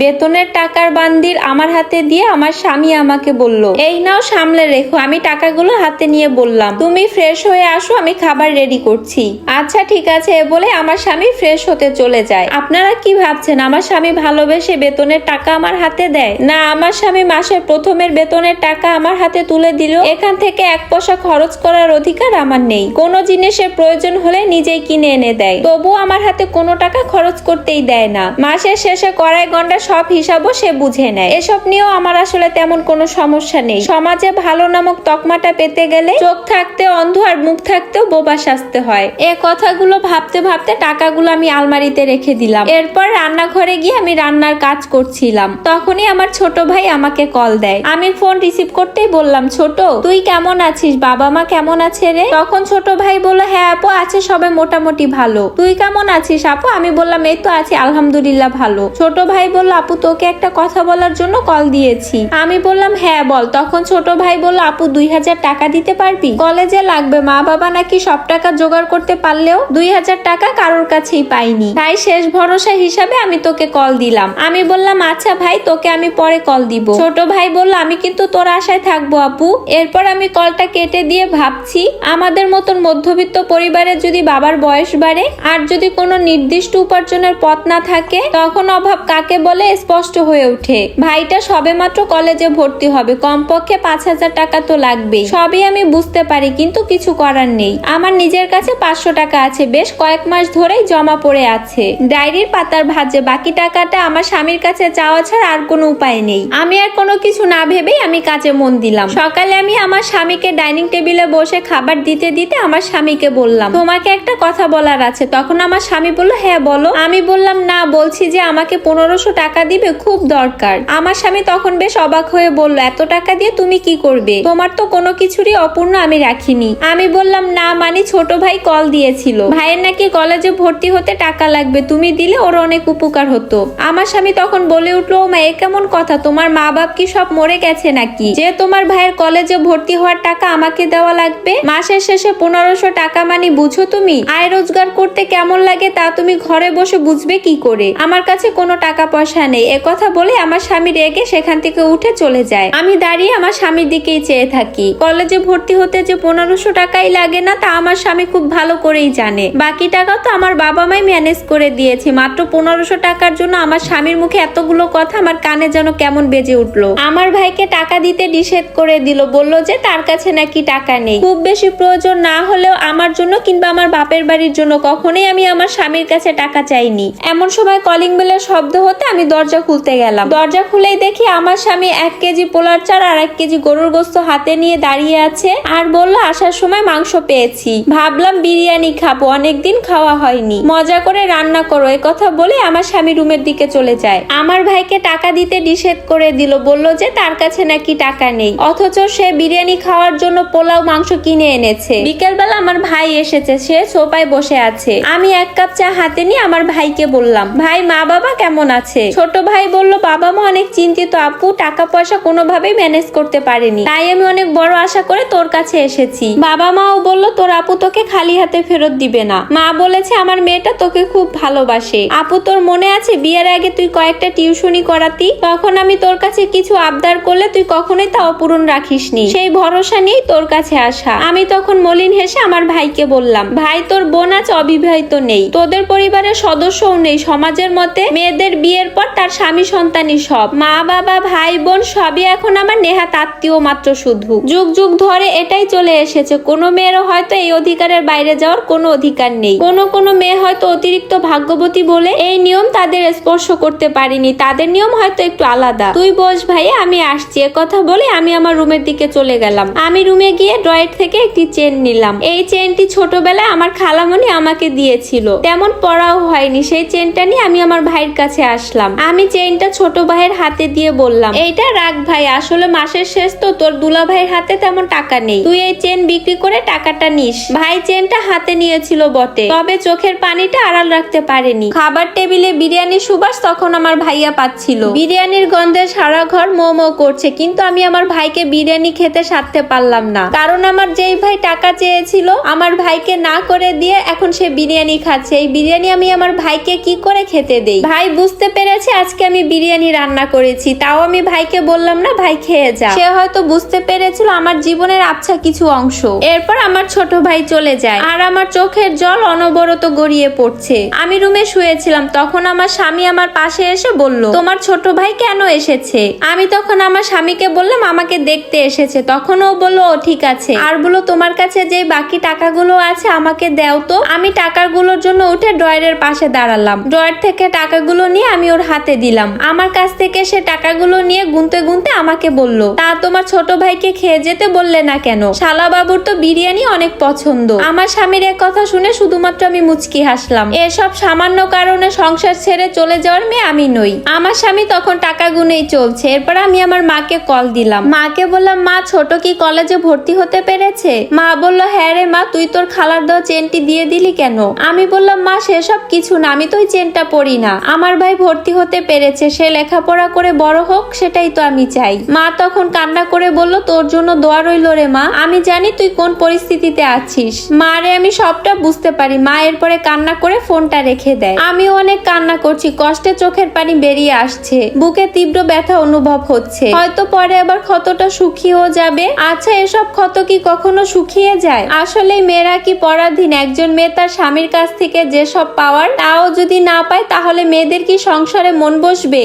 বেতনের টাকার বান্দির আমার হাতে দিয়ে আমার স্বামী আমাকে বলল, এই নাও সামলে রেখো, আমি টাকাগুলো হাতে নিয়ে বললাম। তুমি ফ্রেশ হয়ে আসো, আমি খাবার রেডি করছি। আচ্ছা ঠিক আছে বলে আমার স্বামী ফ্রেশ হতে চলে যায়। আপনারা কি ভাবছেন, আমার স্বামী ভালোবেসে বেতনের টাকা আমার হাতে দেয়? না, আমার স্বামী মাসের প্রথমের বেতনের টাকা আমার হাতে তুলে দিল এখান থেকে এক পয়সা খরচ করার অধিকার আমার নেই। কোনো জিনিসের প্রয়োজন হলে নিজেই কিনে এনে দেয়। তবু আমার হাতে কোনো টাকা খরচ করতেই দেয় না। মাসের শেষে কড়াই গন্ডা সব হিসাবও সে বুঝে নেয়। এসব নিয়েও আমার আসলে তেমন কোনো সমস্যা নেই। সমাজে ভালো নামক তকমাটা পেতে গেলে চোখ থাকতে অন্ধ আর মুখ থাকতেও বোবা সাজতে হয়। এ কথাগুলো ভাবতে ভাবতে টাকাগুলো আমি আলমারিতে রেখে দিলাম। এরপর রান্নাঘরে গিয়ে আমি রান্নার কাজ করছিলাম। তখনই আমার ছোট ভাই আমাকে কল দেয়। আমি ফোন রিসিভ করতেই বললাম, ছোট, তুই কেমন আছিস? বাবা মা কেমন আছে রে? তখন ছোট ভাই বলল হ্যাঁ আপু, আছে সবাই মোটামুটি ভালো। তুই কেমন আছিস আপু? আমি বললাম, এই তো আছি, আলহামদুলিল্লাহ ভালো। ছোট ভাই বলল আপু, তোকে একটা কথা বলার জন্য কল দিয়েছি। আমি বললাম হ্যাঁ বল। তখন ছোট ভাই বলল, আপু, দুই হাজার টাকা দিতে পারবি? কলেজে লাগবে, মা বাবা নাকি সব টাকা জোগাড় করতে পারলেও দুই হাজার টাকা কারোর কাছেই পাইনি। তাই শেষ ভরসা হিসাবে আমি তোকে কল দিলাম। আমি বললাম আচ্ছা ভাই, তোকে আমি পরে কল দিব। ছোট ভাই বলল, আমি কিন্তু তোর আশায় থাকব আপু। এরপর আমি কলটা কেটে দিয়ে ভাবছি, আমাদের মতন মধ্যবিত্ত পরিবারের যদি বাবার বয়স বাড়ে আর যদি কোনো নির্দিষ্ট উপার্জনের পথ না থাকে, তখন অভাব কাকে বলে? স্পষ্ট হয়ে ওঠে। ভাইটা সবেমাত্র কলেজে ভর্তি হবে। কমপক্ষে পাঁচ হাজার টাকা তো লাগবেই। সবই আমি বুঝতে পারি, কিন্তু কিছু করার নেই। আমার নিজের কাছে পাঁচশো টাকা আছে। বেশ কয়েক মাস ধরেই জমা পড়ে আছে। ডায়েরির পাতার ভাজে বাকি টাকাটা আমার স্বামীর কাছে চাওয়া ছাড়া আর কোনো উপায় নেই। আমি আর কোনো কিছু না ভেবেই আমি কাজে মন দিলাম। সকালে আমি আমার স্বামীকে ডাইনিং টেবিলে বসে খাবার দিতে দিতে আমার স্বামীকে বললাম, তোমাকে একটা কথা বলার আছে। তখন আমার স্বামী বলল হ্যাঁ বলো। আমি বললাম, না, বলছি যে আমাকে পনেরোশো টাকা দিবে খুব দরকার। আমার স্বামী তখন বেশ অবাক হয়ে বলল, এত টাকা দিয়ে তুমি কি করবে? তোমার তো কোনো কিছুরই অপূর্ণ আমি রাখিনি। আমি বললাম, না মানে ছোট ভাই কল দিয়েছিল। ভাইয়ের নাকি কলেজে ভর্তি হতে টাকা লাগবে, তুমি দিলে ওর অনেক উপকার হতো। আমার স্বামী তখন বলে উঠল, "ও মা, এ কেমন কথা? তোমার মা বাপ কি সব মরে গেছে নাকি? যে তোমার ভাইয়ের কলেজে ভর্তি হওয়ার টাকা আমাকে দেওয়া লাগবে, মাসের শেষে পনেরোশো টাকা মানে বুঝো তুমি? আয় রোজগার করতে কেমন লাগে তা তুমি ঘরে বসে বুঝবে কি করে? আমার কাছে কোনো টাকা পয়সা নেই। এ কথা বলে আমার স্বামী রেগে সেখান থেকে উঠে চলে যায়। আমি দাঁড়িয়ে আমার স্বামীর দিকেই চেয়ে থাকি। কলেজে ভর্তি হতে যে পনেরোশো টাকাই লাগে না, তা আমার স্বামী খুব ভালো করেই জানে। বাকি টাকা তো আমার বাবা মাই ম্যানেজ করে দিয়েছে। মাত্র পনেরোশো টাকার জন্য আমার স্বামীর মুখে এতগুলো কথা আমার কানে যেন কেমন বেজে উঠল। আমার ভাইকে টাকা দিতে নিষেধ করে দিল। বলল যে তার কাছে নাকি টাকা নেই। খুব বেশি প্রয়োজন না হলেও আমার জন্য কিংবা আমার বাপের বাড়ির জন্য কখনোই আমি আমার স্বামীর কাছে টাকা চাইনি। এমন সময় কলিং বেলের শব্দ হতে আমি দরজা খুলতে গেলাম। দরজা খুলেই দেখি আমার স্বামী এক কেজি পোলার চাল আর এক কেজি গরুর গোস্ত হাতে নিয়ে দাঁড়িয়ে আছে আর বলল, আসার সময় মাংস পেয়েছি। ভাবলাম বিরিয়ানি খাব, অনেকদিন খাওয়া হয়নি। মজা করে রান্না করো, এ কথা বলে আমার স্বামী রুমের দিকে চলে যায়। আমার ভাইকে টাকা দিতে নিষেধ করে দিল, বলল যে তার কাছে নাকি টাকা নেই। অথচ সে বিরিয়ানি খাওয়ার জন্য পোলাও, মাংস কিনে এনেছে। বিকেলবেলা আমার ভাই এসেছে, সে সোফায় বসে আছে। আমি এক কাপ চা হাতে নিয়ে আমার ভাইকে বললাম, ভাই মা বাবা কেমন আছে? ছোট ভাই বলল, বাবা মা অনেক চিন্তিত, আপু টাকা পয়সা কোনোভাবেই ম্যানেজ করতে পারেনি। তাই আমি অনেক বড় আশা করে তোর কাছে এসেছি। বাবা মাও বলল, তোর আপু তোকে খালি হাতে ফেরত দিবে না। মা বলেছে, আমার মেয়েটা তোকে খুব ভালোবাসে। আপু তোর মনে আছে, বিয়ের আগে তুই কয়েকটা টিউশনি করাতি? তখন আমি তোর কাছে কিছু আবদার করলে তুই কখনোই তা অপূরণ রাখিসনি। সেই ভরসা নিয়েই তোর কাছে আসা। আমি তখন মলিন হেসে আমার ভাইকে বললাম, ভাই, তোর বোন আজ অবিবাহিত নেই। তোদের পরিবারের সদস্যও নেই। সমাজের মতে মেয়েদের বিয়ের পর তার স্বামী সন্তানই সব। মা, বাবা, ভাই, বোন সবই এখন আমার নেহাত আত্মীয় মাত্র শুধু। যুগ যুগ ধরে এটাই চলে এসেছে। কোনো মেয়েরও হয়তো এই অধিকারের বাইরে যাওয়ার কোনো অধিকার নেই। কোনো কোনো মেয়ে হয়তো অতিরিক্ত ভাগ্যবতী বলে এই নিয়ম তাদের স্পর্শ করতে পারিনি। তাদের নিয়ম হয়তো একটু আলাদা। তুই বস ভাই, আমি আসছি। কথা বলে আমি আমার রুমের দিকে চলে গেলাম। আমি রুমে গিয়ে ড্রয়ের থেকে একটি চেন নিলাম। এই চেনটি ছোটবেলায় আমার খালামণি আমাকে দিয়েছিল। তেমন পড়াও হয়নি। সেই চেনটা নিয়ে আমি আমার ভাইয়ের কাছে আসলাম। আমি চেনটা ছোট ভাইয়ের হাতে দিয়ে বললাম, এইটা রাখ ভাই, আসলে মাসের শেষ তো, তোর দুলা ভাইয়ের হাতে তেমন টাকা নেই। তুই এই চেন বিক্রি করে টাকাটা নিস। ভাই চেনটা হাতে নিয়েছিল বটে, তবে চোখের পানিটা আড়াল রাখতে পারেনি। খাবার টেবিলে বিরিয়ানি সুবাস তখন আমার ভাইয়া পাচ্ছিল। বিরিয়ানির গন্ধে সারা ঘর মো মো করছে, কিন্তু আমি আমার ভাইকে বিরিয়ানি খেতে সারতে পারলাম না। কারণ আমার যেই ভাই টাকা চেয়েছিল, আমার ভাইকে না করে দিয়ে এখন সে বিরিয়ানি খাচ্ছে। এই বিরিয়ানি আমি আমার ভাইকে কি করে খেতে দেই? ভাই বুঝতে পেরেছে আছে, আজকে আমি বিরিয়ানি রান্না করেছি। তাও আমি ভাইকে বললাম, না, ভাই খেয়ে যা। সে হয়তো বুঝতে পেরেছিল আমার জীবনের আচ্ছা কিছু অংশ। এরপর আমার ছোট ভাই চলে যায়। আর আমার চোখের জল অনবরত গড়িয়ে পড়ছে। আমি রুমে শুয়েছিলাম, তখন আমার স্বামী আমার পাশে এসে বলল, তোমার ছোট ভাই কেন এসেছে? আমি তখন আমার স্বামীকে বললাম, আমাকে দেখতে এসেছে। তখন ও বলল, ও, ঠিক আছে। আর বলো, তোমার কাছে যে বাকি টাকাগুলো আছে, আমাকে দাও তো? আমি টাকাগুলোর জন্য উঠে ড্রয়ারের পাশে দাঁড়ালাম। ড্রয়ার থেকে টাকাগুলো নিয়ে আমি ওর হাতে দিলাম। আমার কাছ থেকে সে টাকাগুলো নিয়ে গুনতে গুনতে আমাকে বলল, তা তোমার ছোট ভাইকে খেয়ে যেতে বললে না কেন? শালা বাবুর তো বিরিয়ানি অনেক পছন্দ। আমার স্বামীর এক কথা শুনে শুধুমাত্র আমি মুচকি হাসলাম। এসব সামান্য কারণে সংসার ছেড়ে চলে যাওয়ার মেয়ে আমি নই। আমার স্বামী তখন টাকা গুনেই চলছে। এরপর আমি আমার মাকে কল দিলাম। মাকে বললাম, মা, ছোট কি কলেজে ভর্তি হতে পেরেছে? মা বলল হ্যাঁ রে মা, তুই তোর খালার দেওয়া চেনটি দিয়ে দিলি কেন? আমি বললাম, মা, সেসব কিছু না, আমি তো ওই চেনটা পড়ি না। আমার ভাই ভর্তি হতে পেরেছে, সে লেখাপড়া করে বড় হোক, সেটাই তো আমি চাই। মা তখন কান্না করে বলল, তোর জন্য দোয়া রইল রে মা, আমি জানি তুই কোন পরিস্থিতিতে আছিস। মা রে, আমি সবটা বুঝতে পারি। মা এরপরে কান্না করে ফোনটা রেখে দেয়। আমিও অনেক কান্না করছি, কষ্টে চোখের পানি বেরিয়ে আসছে। বুকে তীব্র ব্যথা অনুভব হচ্ছে। হয়তো পরে আবার ক্ষতটা শুকিয়েও যাবে। আচ্ছা এসব ক্ষত কি কখনো শুকিয়ে যায়? আসলে মেয়েরা কি পরাধীন? একজন মেয়ে তার স্বামীর কাছ থেকে যেসব পাওয়ার, তাও যদি না পায়, তাহলে মেয়েদের কি সংসারে মন বসবে।